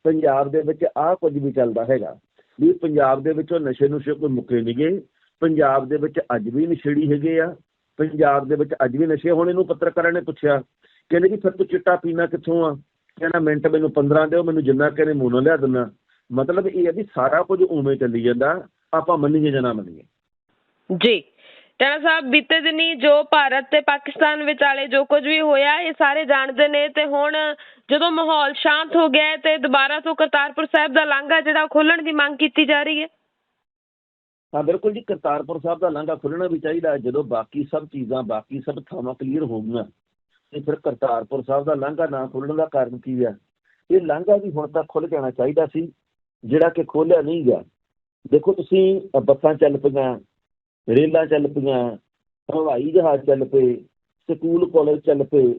ਪੰਜਾਬ ਦੇ ਵਿੱਚ ਆਹ ਕੁਝ ਵੀ ਚੱਲਦਾ ਹੈਗਾ, ਵੀ ਪੰਜਾਬ ਦੇ ਵਿੱਚੋਂ ਨਸ਼ੇ ਨੁਸ਼ੇ ਕੋਈ ਮੁੱਕੇ ਨਹੀਂ ਗਏ, ਪੰਜਾਬ ਦੇ ਵਿੱਚ ਅੱਜ ਵੀ ਨਸ਼ੇੜੀ ਹੈਗੇ ਆ, ਪੰਜਾਬ ਦੇ ਵਿੱਚ ਅੱਜ ਵੀ ਨਸ਼ੇ, ਹੁਣ ਇਹਨੂੰ ਪੱਤਰਕਾਰਾਂ ਨੇ ਪੁੱਛਿਆ, ਕਹਿੰਦੇ ਕਿ ਫਿਰ ਤੂੰ ਚਿੱਟਾ ਪੀਣਾ ਕਿੱਥੋਂ ਆ? ਕਹਿੰਦਾ ਮਿੰਟ ਮੈਨੂੰ 15 ਦਿਓ, ਮੈਨੂੰ ਜਿੰਨਾ ਕਹਿੰਦੇ ਮੂੰਹ ਲਿਆ ਦਿੰਦਾ। ਮਤਲਬ ਇਹ ਹੈ ਵੀ ਸਾਰਾ ਕੁਝ ਉਵੇਂ ਚੱਲੀ ਜਾਂਦਾ, ਆਪਾਂ ਮੰਨੀਏ ਜਾਂ ਨਾ ਮੰਨੀਏ। ਜੀ। ਟੈਣਾ ਸਾਹਿਬ, ਬੀਤੇ ਦਿਨੀ ਜੋ ਭਾਰਤ ਤੇ ਪਾਕਿਸਤਾਨ ਵਿਚਾਲੇ ਜੋ ਕੁਝ ਵੀ ਹੋਇਆ, ਇਹ ਸਾਰੇ ਜਾਣਦੇ ਨੇ ਤੇ ਹੁਣ ਜਦੋਂ ਮਾਹੌਲ ਸ਼ਾਂਤ ਹੋ ਗਿਆ ਤੇ ਦੁਬਾਰਾ ਤੋਂ ਕਰਤਾਰਪੁਰ ਸਾਹਿਬ ਦਾ ਲਾਂਘਾ ਜਿਹੜਾ ਖੋਲਣ ਦੀ ਮੰਗ ਕੀਤੀ ਜਾ ਰਹੀ ਹੈ। ਹਾਂ, ਬਿਲਕੁਲ ਜੀ, ਕਰਤਾਰਪੁਰ ਸਾਹਿਬ ਦਾ ਲਾਂਘਾ ਖੁੱਲਣਾ ਵੀ ਚਾਹੀਦਾ ਜਦੋਂ ਬਾਕੀ ਸਭ ਚੀਜ਼ਾਂ, ਬਾਕੀ ਸਭ ਥਾਵਾਂ ਕਲੀਅਰ ਹੋ ਗਈਆਂ, ਤੇ ਫਿਰ ਕਰਤਾਰਪੁਰ ਸਾਹਿਬ ਦਾ ਲਾਂਘਾ ਨਾ ਖੁੱਲਣ ਦਾ ਕਾਰਨ ਕੀ ਹੈ? ਇਹ ਲਾਂਘਾ ਵੀ ਹੁਣ ਤੱਕ ਖੁੱਲ ਜਾਣਾ ਚਾਹੀਦਾ ਸੀ, ਜਿਹੜਾ ਕਿ ਖੋਲਿਆ ਨਹੀਂ ਗਿਆ। ਦੇਖੋ ਤੁਸੀਂ ਬੱਸਾਂ ਚੱਲ ਪਈਆਂ ਰੇਲਾਂ ਚੱਲ ਪਈਆਂ, ਹਵਾਈ ਜਹਾਜ਼ ਚੱਲ ਪਏ, ਸਕੂਲ ਕਾਲਜ ਚੱਲ ਪਏ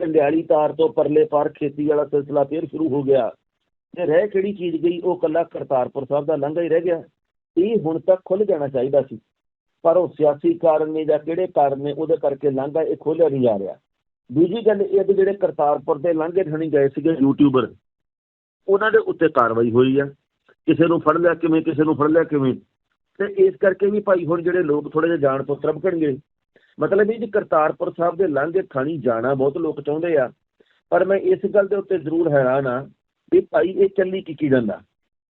ਕੰਡਿਆਲੀ ਤਾਰ ਤੋਂ ਪਰਲੇ ਪਾਰ ਖੇਤੀ ਵਾਲਾ ਸਿਲਸਿਲਾ ਫੇਰ ਸ਼ੁਰੂ ਹੋ ਗਿਆ। ਤੇ ਰਹਿ ਕਿਹੜੀ ਚੀਜ਼ ਗਈ? ਉਹ ਕੱਲਾ ਕਰਤਾਰਪੁਰ ਸਾਹਿਬ ਦਾ ਲਾਂਘਾ ਹੀ ਰਹਿ ਗਿਆ। ਇਹ ਹੁਣ ਤੱਕ ਖੁੱਲ ਜਾਣਾ ਚਾਹੀਦਾ ਸੀ। ਪਰ ਉਹ ਸਿਆਸੀ ਕਾਰਨ ਨੇ ਜਾਂ ਕਿਹੜੇ ਕਾਰਨ ਨੇ, ਉਹਦੇ ਕਰਕੇ ਲਾਂਘਾ ਇਹ ਖੋਲਿਆ ਨਹੀਂ ਜਾ ਰਿਹਾ। ਦੂਜੀ ਗੱਲ ਇਹ ਵੀ ਜਿਹੜੇ ਕਰਤਾਰਪੁਰ ਦੇ ਲਾਂਘੇ ਥਣੀ ਗਏ ਸੀਗੇ ਯੂਟਿਊਬਰ ਉਹਨਾਂ ਦੇ ਉੱਤੇ ਕਾਰਵਾਈ ਹੋਈ ਆ। ਕਿਸੇ ਨੂੰ ਫੜ ਲਿਆ ਕਿਵੇਂ, ਕਿਸੇ ਨੂੰ ਫੜ ਲਿਆ ਕਿਵੇਂ? ਤੇ ਇਸ ਕਰਕੇ ਵੀ ਭਾਈ ਹੁਣ ਜਿਹੜੇ ਲੋਕ ਥੋੜੇ ਜਿਹਾ ਜਾਣ ਤੋਂ ਤਰਬਕਣਗੇ। ਮਤਲਬ ਇਹ ਜੀ ਕਰਤਾਰਪੁਰ ਸਾਹਿਬ ਦੇ ਲਾਂਘੇ ਥਾਣੀ ਜਾਣਾ ਬਹੁਤ ਲੋਕ ਚਾਹੁੰਦੇ ਆ। ਪਰ ਮੈਂ ਇਸ ਗੱਲ ਦੇ ਉੱਤੇ ਜ਼ਰੂਰ ਹੈਰਾਨ ਆ ਵੀ ਭਾਈ ਇਹ ਚੱਲੀ ਕੀ ਕੀ ਜਾਂਦਾ?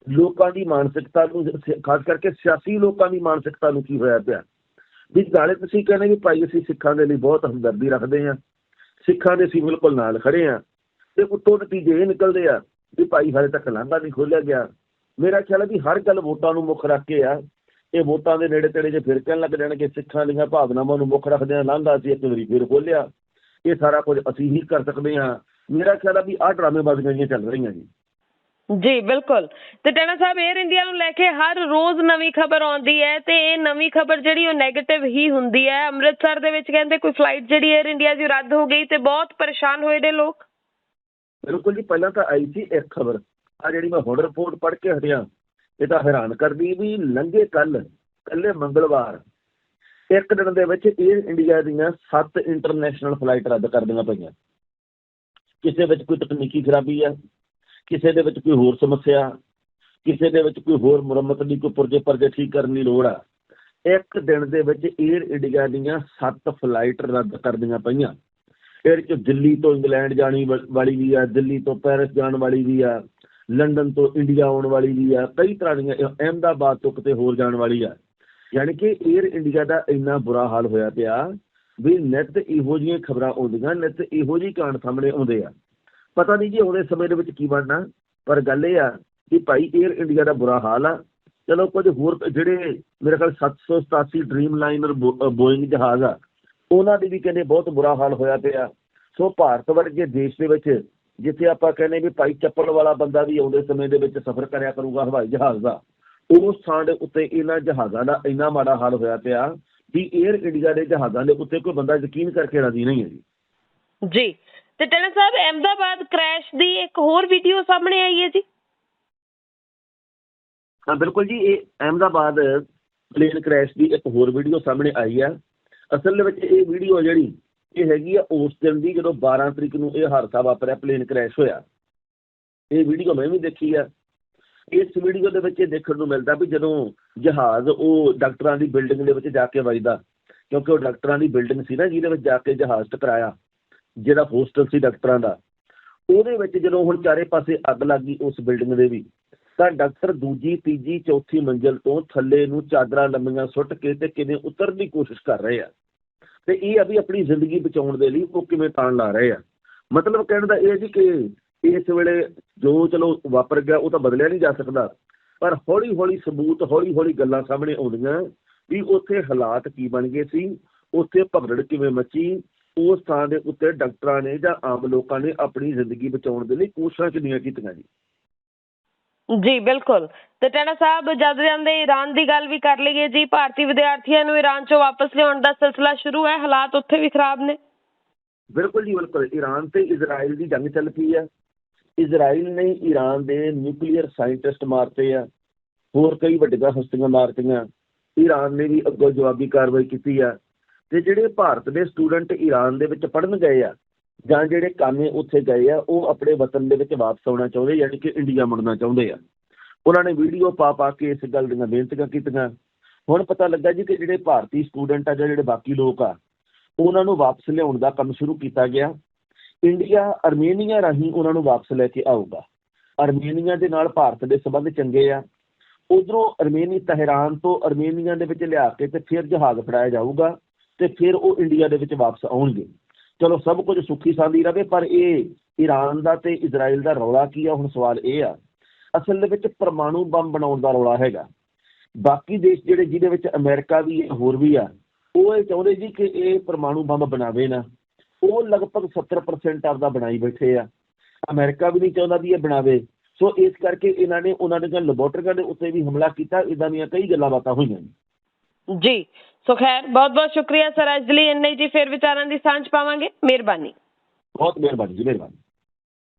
ਲੋਕਾਂ ਦੀ ਮਾਨਸਿਕਤਾ ਨੂੰ ਖਾਸ ਕਰਕੇ ਸਿਆਸੀ ਲੋਕਾਂ ਦੀ ਮਾਨਸਿਕਤਾ ਨੂੰ ਕੀ ਹੋਇਆ ਪਿਆ? ਵੀ ਨਾਲੇ ਤੁਸੀਂ ਕਹਿੰਦੇ ਵੀ ਭਾਈ ਅਸੀਂ ਸਿੱਖਾਂ ਦੇ ਲਈ ਬਹੁਤ ਹਮਦਰਦੀ ਰੱਖਦੇ ਆ। ਸਿੱਖਾਂ ਦੇ ਅਸੀਂ ਬਿਲਕੁਲ ਨਾਲ ਖੜੇ ਆ। ਤੇ ਉੱਤੋਂ ਨਤੀਜੇ ਇਹ ਨਿਕਲਦੇ ਆ ਵੀ ਭਾਈ ਹਾਲੇ ਤੱਕ ਲਾਂਘਾ ਨਹੀਂ ਖੋਲਿਆ ਗਿਆ। ਮੇਰਾ ਖਿਆਲ ਹੈ ਵੀ ਹਰ ਗੱਲ ਵੋਟਾਂ ਨੂੰ ਮੁੱਖ ਰੱਖ ਕੇ ਆ। ਇਹ ਵੋਟਾਂ ਦੇ ਨੇੜੇ ਤੇੜੇ ਜੇ ਫਿਰ ਕਹਿਣ ਲੱਗ ਜਾਣਗੇ ਸਿੱਖਾਂ ਦੀਆਂ ਭਾਵਨਾਵਾਂ ਨੂੰ ਮੁੱਖ ਰੱਖਦੇ ਆ ਲਾਂਘਾ ਸੀ ਇੱਕ ਵਾਰੀ ਫਿਰ ਖੋਲਿਆ ਇਹ ਸਾਰਾ ਕੁਝ ਅਸੀਂ ਹੀ ਕਰ ਸਕਦੇ ਹਾਂ। ਮੇਰਾ ਖਿਆਲ ਆ ਵੀ ਆਹ ਡਰਾਮੇਬਾਜ਼ੀਆਂ ਜਿਹੜੀਆਂ ਚੱਲ ਰਹੀਆਂ ਜੀ। ਜੀ ਬਿਲਕੁਲ। ਤੇ ਟੈਣਾ ਸਾਹਿਬ 에ਅਰ ਇੰਡੀਆ ਨੂੰ ਲੈ ਕੇ ਹਰ ਰੋਜ਼ ਨਵੀਂ ਖਬਰ ਆਉਂਦੀ ਹੈ ਤੇ ਇਹ ਨਵੀਂ ਖਬਰ ਜਿਹੜੀ ਉਹ 네ਗੇਟਿਵ ਹੀ ਹੁੰਦੀ ਹੈ। ਅੰਮ੍ਰਿਤਸਰ ਦੇ ਵਿੱਚ ਕਹਿੰਦੇ ਕੋਈ ਫਲਾਈਟ ਜਿਹੜੀ 에ਅਰ ਇੰਡੀਆ ਦੀ ਰੱਦ ਹੋ ਗਈ ਤੇ ਬਹੁਤ ਪਰੇਸ਼ਾਨ ਹੋਏ ਨੇ ਲੋਕ। ਬਿਲਕੁਲ ਜੀ ਪਹਿਲਾਂ ਤਾਂ ਆਈ ਸੀ ਇੱਕ ਖਬਰ। ਆ ਜਿਹੜੀ ਮੈਂ ਹੁਣ ਰਿਪੋਰਟ ਪੜ੍ਹ ਕੇ ਹਟਿਆ ਇਹ ਤਾਂ ਹੈਰਾਨ ਕਰਦੀ ਵੀ ਲੰਘੇ ਕੱਲ ਕੱਲੇ ਮੰਗਲਵਾਰ, ਇੱਕ ਦਿਨ ਦੇ ਵਿੱਚ 에ਅਰ ਇੰਡੀਆ ਦੀਆਂ 7 ਇੰਟਰਨੈਸ਼ਨਲ ਫਲਾਈਟ ਰੱਦ ਕਰ ਦਿੱਤੀਆਂ ਪਈਆਂ। ਕਿਸੇ ਵਿੱਚ ਕੋਈ ਤਕਨੀਕੀ ਖਰਾਬੀ ਆ, ਕਿਸੇ ਦੇ ਵਿੱਚ ਕੋਈ ਹੋਰ ਸਮੱਸਿਆ, ਕਿਸੇ ਦੇ ਵਿੱਚ ਕੋਈ ਹੋਰ ਮੁਰੰਮਤ ਦੀ ਕੋਈ ਪੁਰਜੇ ਪਰਜੇ ਠੀਕ ਕਰਨ ਦੀ ਲੋੜ ਆ। ਇੱਕ ਦਿਨ ਦੇ ਵਿੱਚ 에ਅਰ ਇੰਡੀਆ ਦੀਆਂ 7 ਫਲਾਈਟ ਰੱਦ ਕਰ ਦਿੱਤੀਆਂ ਪਈਆਂ। ਇਹਦੇ ਚ ਦਿੱਲੀ ਤੋਂ ਇੰਗਲੈਂਡ ਜਾਣੀ ਵਾ- ਵਾਲੀ ਵੀ ਆ, ਦਿੱਲੀ ਤੋਂ ਪੈਰਿਸ ਜਾਣ ਵਾਲੀ ਵੀ ਆ। ਲੰਡਨ ਤੋਂ ਇੰਡੀਆ ਆਉਣ ਵਾਲੀ ਵੀ ਆ, ਕਈ ਤਰ੍ਹਾਂ ਦੀਆਂ ਇਹ ਅਹਿਮਦਾਬਾਦ ਤੋਂ ਕਿਤੇ ਹੋਰ ਜਾਣ ਵਾਲੀ ਆ। ਯਾਨੀ ਕਿ 에ਅਰ ਇੰਡੀਆ ਦਾ ਇੰਨਾ ਬੁਰਾ ਹਾਲ ਹੋਇਆ ਪਿਆ ਵੀ ਨਿੱਤ ਇਹੋ ਜਿਹੀਆਂ ਖਬਰਾਂ ਆਉਂਦੀਆਂ ਨਿੱਤ ਇਹੋ ਜਿਹੀ ਕਾਂਡ ਸਾਹਮਣੇ ਆਉਂਦੇ ਆ। ਪਤਾ ਨਹੀਂ ਜੀ ਹੁਣੇ ਸਮੇਂ ਦੇ ਵਿੱਚ ਕੀ ਬਣਨਾ, ਪਰ ਗੱਲ ਇਹ ਆ ਕਿ ਭਾਈ 에ਅਰ ਇੰਡੀਆ ਦਾ ਬੁਰਾ ਹਾਲ ਆ। ਚਲੋ ਕੁਝ ਹੋਰ ਜਿਹੜੇ ਮੇਰੇ ਖਿਆਲ 787 ਡ੍ਰੀਮ ਲਾਈਨਰ ਬੋਇੰਗ ਜਹਾਜ਼ ਆ, ਉਹਨਾਂ ਦੇ ਵੀ ਕਹਿੰਦੇ ਬਹੁਤ ਬੁਰਾ ਹਾਲ ਹੋਇਆ ਪਿਆ। ਸੋ ਭਾਰਤ ਵਰਗੇ ਦੇਸ਼ ਦੇ ਵਿੱਚ ਜਿੱਥੇ ਆਪਾਂ ਕਹਿੰਦੇ ਵੀ ਭਾਈ ਚੱਪਲ ਵਾਲਾ ਬੰਦਾ ਵੀ ਆਉਂਦੇ ਸਮੇਂ ਦੇ ਵਿੱਚ ਸਫ਼ਰ ਕਰਿਆ ਕਰੂਗਾ ਹਵਾਈ ਜਹਾਜ਼ ਦਾ ਉਸ ਥਾਂ ਦੇ ਉੱਤੇ ਇਹਨਾਂ ਜਹਾਜ਼ਾਂ ਦਾ ਇੰਨਾ ਮਾੜਾ ਹਾਲ ਹੋਇਆ ਪਿਆ ਵੀ 에ਅਰ ਇੰਡੀਆ ਦੇ ਜਹਾਜ਼ਾਂ ਦੇ ਉੱਤੇ ਕੋਈ ਬੰਦਾ ਯਕੀਨ ਕਰਕੇ ਰਾਜ਼ੀ ਨਹੀਂ ਹੈ ਜੀ। ਜੀ ਤੇ ਟੈਣਾ ਸਾਹਿਬ ਅਹਿਮਦਾਬਾਦ ਕ੍ਰੈਸ਼ ਦੀ ਇੱਕ ਹੋਰ ਵੀਡੀਓ ਸਾਹਮਣੇ ਆਈ ਹੈ ਜੀ। ਹਾਂ ਬਿਲਕੁਲ ਜੀ ਇਹ ਅਹਿਮਦਾਬਾਦ ਪਲੇਨ ਕ੍ਰੈਸ਼ ਦੀ ਇੱਕ ਹੋਰ ਵੀਡੀਓ ਸਾਹਮਣੇ ਆਈ ਹੈ। ਅਸਲ ਦੇ ਵਿੱਚ ਇਹ ਵੀਡੀਓ ਜਿਹੜੀ ਇਹ ਹੈਗੀ ਆ ਉਸ ਦਿਨ ਦੀ ਜਦੋਂ 12 ਤਰੀਕ ਨੂੰ ਇਹ ਹਾਦਸਾ ਵਾਪਰਿਆ ਪਲੇਨ ਕ੍ਰੈਸ਼ ਹੋਇਆ। ਇਹ ਵੀਡੀਓ ਮੈਂ ਵੀ ਦੇਖੀ ਆ। ਇਸ ਵੀਡੀਓ ਦੇ ਵਿੱਚ ਇਹ ਦੇਖਣ ਨੂੰ ਮਿਲਦਾ ਵੀ ਜਦੋਂ ਜਹਾਜ਼ ਉਹ ਡਾਕਟਰਾਂ ਦੀ ਬਿਲਡਿੰਗ ਦੇ ਵਿੱਚ ਜਾ ਕੇ ਵੱਜਦਾ, ਕਿਉਂਕਿ ਉਹ ਡਾਕਟਰਾਂ ਦੀ ਬਿਲਡਿੰਗ ਸੀ ਨਾ, ਜਿਹਦੇ ਵਿੱਚ ਜਾ ਕੇ ਜਹਾਜ਼ ਟਕਰਾਇਆ, ਜਿਹੜਾ ਹੋਸਟਲ ਸੀ ਡਾਕਟਰਾਂ ਦਾ। ਉਹਦੇ ਵਿੱਚ ਜਦੋਂ ਹੁਣ ਚਾਰੇ ਪਾਸੇ ਅੱਗ ਲੱਗ ਗਈ ਉਸ ਬਿਲਡਿੰਗ ਦੇ ਵੀ, ਤਾਂ ਡਾਕਟਰ ਦੂਜੀ, ਤੀਜੀ, ਚੌਥੀ ਮੰਜ਼ਲ ਤੋਂ ਥੱਲੇ ਨੂੰ ਚਾਦਰਾਂ ਲੰਮੀਆਂ ਸੁੱਟ ਕੇ ਤੇ ਕਿਵੇਂ ਉਤਰਨ ਦੀ ਕੋਸ਼ਿਸ਼ ਕਰ ਰਹੇ ਆ। ਤੇ ਇਹ ਆ ਵੀ ਆਪਣੀ ਜ਼ਿੰਦਗੀ ਬਚਾਉਣ ਦੇ ਲਈ ਉਹ ਕਿਵੇਂ ਤਾਣ ਲਾ ਰਹੇ ਆ। ਮਤਲਬ ਕਹਿਣ ਦਾ ਇਹ ਜੀ ਕਿ ਇਸ ਵੇਲੇ ਜੋ ਚਲੋ ਵਾਪਰ ਗਿਆ, ਉਹ ਤਾਂ ਬਦਲਿਆ ਨਹੀਂ ਜਾ ਸਕਦਾ। ਪਰ ਹੌਲੀ ਹੌਲੀ ਸਬੂਤ ਹੌਲੀ ਹੌਲੀ ਗੱਲਾਂ ਸਾਹਮਣੇ ਆਉਂਦੀਆਂ ਵੀ ਉੱਥੇ ਹਾਲਾਤ ਕੀ ਬਣ ਗਏ ਸੀ, ਉੱਥੇ ਭਗੜੜ ਕਿਵੇਂ ਮੱਚੀ, ਉਸ ਥਾਂ ਦੇ ਉੱਤੇ ਡਾਕਟਰਾਂ ਨੇ ਜਾਂ ਆਮ ਲੋਕਾਂ ਨੇ ਆਪਣੀ ਜ਼ਿੰਦਗੀ ਬਚਾਉਣ ਦੇ ਲਈ ਕੋਸ਼ਿਸ਼ਾਂ ਕਿੰਨੀਆਂ ਕੀਤੀਆਂ ਜੀ। ਜੀ, ਬਿਲਕੁਲ। ਤੇ ਟੈਣਾ ਸਾਹਿਬ, ਜਦ ਜਾਂਦੇ ਈਰਾਨ ਦੀ ਗੱਲ ਵੀ ਕਰ ਲਈਏ ਜੀ, ਭਾਰਤੀ ਵਿਦਿਆਰਥੀਆਂ ਨੂੰ ਈਰਾਨ ਚੋਂ ਵਾਪਸ ਲਿਆਉਣ ਦਾ ਸਿਲਸਿਲਾ ਸ਼ੁਰੂ ਹੈ, ਹਾਲਾਤ ਉੱਥੇ ਵੀ ਖਰਾਬ ਨੇ। ਬਿਲਕੁਲ ਜੀ, ਬਿਲਕੁਲ। ਈਰਾਨ ਤੇ ਇਜ਼ਰਾਈਲ ਦੀ ਜੰਗ ਚੱਲ ਪਈ ਆ ਇਜ਼ਰਾਈਲ ਨੇ ਈਰਾਨ ਦੇ ਨਿਊਕਲੀਅਰ ਸਾਇੰਟਿਸਟ ਮਾਰਤੇ ਆ, ਹੋਰ ਕਈ ਵੱਡੀਆਂ ਹਸਤੀਆਂ ਮਾਰਤੀਆਂ। ਈਰਾਨ ਨੇ ਵੀ ਅੱਗੋਂ ਜਵਾਬੀ ਕਾਰਵਾਈ ਕੀਤੀ ਆ। ਤੇ ਜਿਹੜੇ ਭਾਰਤ ਦੇ ਸਟੂਡੈਂਟ ਈਰਾਨ ਦੇ ਵਿੱਚ ਪੜ੍ਹਨ ਗਏ ਆ ਜਾਂ ਜਿਹੜੇ ਕਾਮੇ ਉੱਥੇ ਗਏ ਆ, ਉਹ ਆਪਣੇ ਵਤਨ ਦੇ ਵਿੱਚ ਵਾਪਸ ਆਉਣਾ ਚਾਹੁੰਦੇ, ਯਾਨੀ ਕਿ ਇੰਡੀਆ ਮੁੜਨਾ ਚਾਹੁੰਦੇ ਆ। ਉਹਨਾਂ ਨੇ ਵੀਡੀਓ ਪਾ ਪਾ ਕੇ ਇਸ ਗੱਲ ਦੀਆਂ ਬੇਨਤੀਆਂ ਕੀਤੀਆਂ। ਹੁਣ ਪਤਾ ਲੱਗਾ ਜੀ ਕਿ ਜਿਹੜੇ ਭਾਰਤੀ ਸਟੂਡੈਂਟ ਆ ਜਾਂ ਜਿਹੜੇ ਬਾਕੀ ਲੋਕ ਆ, ਉਹਨਾਂ ਨੂੰ ਵਾਪਸ ਲਿਆਉਣ ਦਾ ਕੰਮ ਸ਼ੁਰੂ ਕੀਤਾ ਗਿਆ। ਇੰਡੀਆ ਅਰਮੇਨੀਆ ਰਾਹੀਂ ਉਹਨਾਂ ਨੂੰ ਵਾਪਸ ਲੈ ਕੇ ਆਊਗਾ। ਅਰਮੇਨੀਆ ਦੇ ਨਾਲ ਭਾਰਤ ਦੇ ਸਬੰਧ ਚੰਗੇ ਆ। ਉਧਰੋਂ ਅਰਮੇਨੀ ਤਹਿਰਾਨ ਤੋਂ ਅਰਮੇਨੀਆ ਦੇ ਵਿੱਚ ਲਿਆ ਕੇ ਤੇ ਫਿਰ ਜਹਾਜ਼ ਫੜਾਇਆ ਜਾਊਗਾ ਤੇ ਫਿਰ ਉਹ ਇੰਡੀਆ ਦੇ ਵਿੱਚ ਵਾਪਸ ਆਉਣਗੇ। ਚਲੋ ਸਭ ਕੁਝ ਸੁੱਖੀ ਸਾਂਦੀ ਰਵੇ ਪਰ ਇਹ ਈਰਾਨ ਦਾ ਤੇ ਇਜ਼ਰਾਈਲ ਦਾ ਰੌਲਾ ਕੀ ਆ? ਹੁਣ ਸਵਾਲ ਇਹ ਆ ਅਸਲ ਦੇ ਵਿੱਚ ਪਰਮਾਣੂ ਬੰਬ ਬਣਾਉਣ ਦਾ ਰੌਲਾ ਹੈਗਾ। ਬਾਕੀ ਦੇਸ਼ ਜਿਹੜੇ ਜਿਹਦੇ ਵਿੱਚ ਅਮਰੀਕਾ ਵੀ ਹੈ, ਹੋਰ ਵੀ ਆ ਉਹ ਇਹ ਚਾਹੁੰਦੇ ਜੀ ਕਿ ਇਹ ਪਰਮਾਣੂ ਬੰਬ ਬਣਾਵੇ ਨਾ। ਉਹ ਲਗਭਗ 70% ਆਪਦਾ ਬਣਾਈ ਬੈਠੇ ਆ। ਅਮਰੀਕਾ ਵੀ ਨਹੀਂ ਚਾਹੁੰਦਾ ਵੀ ਇਹ ਬਣਾਵੇ। ਸੋ ਇਸ ਕਰਕੇ ਇਹਨਾਂ ਨੇ ਉਹਨਾਂ ਦੀਆਂ ਲੈਬੋਰਟਰੀਆਂ ਦੇ ਉੱਤੇ ਵੀ ਹਮਲਾ ਕੀਤਾ ਇਦਾਂ ਦੀਆਂ ਕਈ ਗੱਲਾਂ ਬਾਤਾਂ ਹੋਈਆਂ ਨੇ। ਜੀ। ਸੋ ਖੈਰ, ਬਹੁਤ ਬਹੁਤ ਸ਼ੁਕਰੀਆ ਸਰ, ਅੱਜ ਲਈ ਇੰਨੇ ਜੀ, ਫਿਰ ਵਿਚਾਰਾਂ ਦੀ ਸਾਂਝ ਪਾਵਾਂਗੇ। ਮਿਹਰਬਾਨੀ। ਬਹੁਤ ਮਿਹਰਬਾਨੀ ਜੀ, ਮਿਹਰਬਾਨੀ।